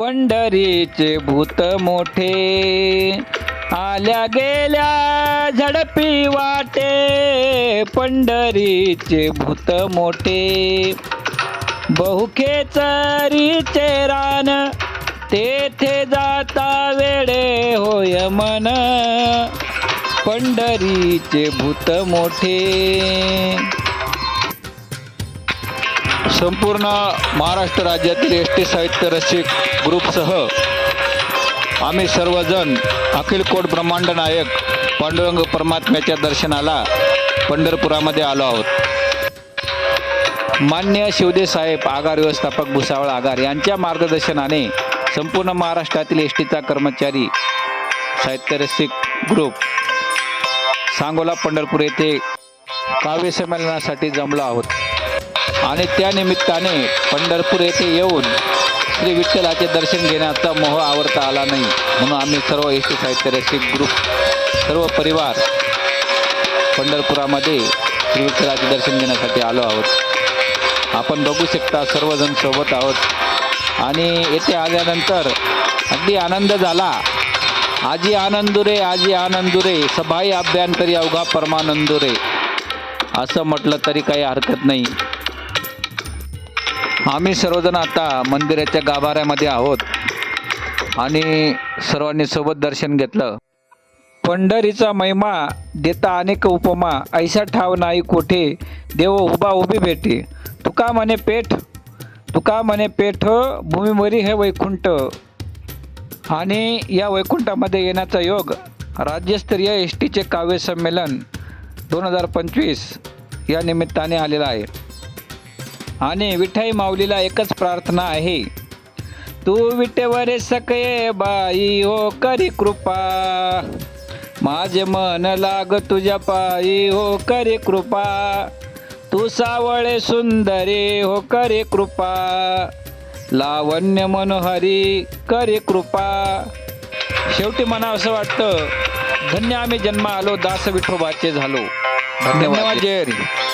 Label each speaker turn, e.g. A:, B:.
A: पंढरीचे भूत मोठे. आल्या गेल्या झडपी वाटे पंढरीचे भूत मोठे. बहुखे चरीचे रान तेथे जाता वेळे होय मन. पंढरीचे भूत मोठे. संपूर्ण महाराष्ट्र राज्यातील एस टी साहित्य रसिक ग्रुपसह आम्ही सर्वजण अखिल कोट ब्रह्मांड नायक पांडुरंग परमात्म्याच्या दर्शनाला पंढरपुरामध्ये आलो आहोत. मान्य शिवदे साहेब आगार व्यवस्थापक भुसावळ आगार यांच्या मार्गदर्शनाने संपूर्ण महाराष्ट्रातील एस टीचा कर्मचारी साहित्य रसिक ग्रुप सांगोला पंढरपूर येथे काव्य संमेलनासाठी जमलो आहोत. आणि त्यानिमित्ताने पंढरपूर येथे येऊन श्री विठ्ठलाचे दर्शन घेण्याचा मोह आवडता आला नाही. म्हणून आम्ही सर्व एस टी साहित्य रसिक ग्रुप सर्व परिवार पंढरपुरामध्ये श्री विठ्ठलाचे दर्शन घेण्यासाठी आलो आहोत. आपण बघू शकता सर्वजण सोबत आहोत. आणि येथे आल्यानंतर अगदी आनंद झाला. आजी आनंदुरे आजी आनंदुरे सभाई तरी अवघा परमानंदुरे. असं म्हटलं तरी काही हरकत नाही. आम्ही सर्वजण आता मंदिराच्या गाभाऱ्यामध्ये आहोत. आणि सर्वांनी सोबत दर्शन घेतलं. पंढरीचा महिमा देता अनेक उपमा ऐसा ठाव नाही कोठे देव उभा उभी भेटे. तुका म्हणे पेठ तुका म्हणे पेठ भूमीवरी हे वैकुंठ. आणि या वैकुंठामध्ये येण्याचा योग राज्यस्तरीय एस टीचे काव्य संमेलन दोन हजार पंचवीस या निमित्ताने आलेला आहे. आणि विठाई माऊलीला एकच प्रार्थना आहे. तू विटेवर सकये बाई हो करी कृपा. माझे मन लाग तुझ्या पायी हो करी कृपा. तू सावळे सुंदरी हो करे कृपा. लावण्य मनोहरी करे कृपा. शेवटी मला असं वाटतं धन्य आम्ही जन्म आलो दास विठोबाचे झालो. धन्यवाद. जय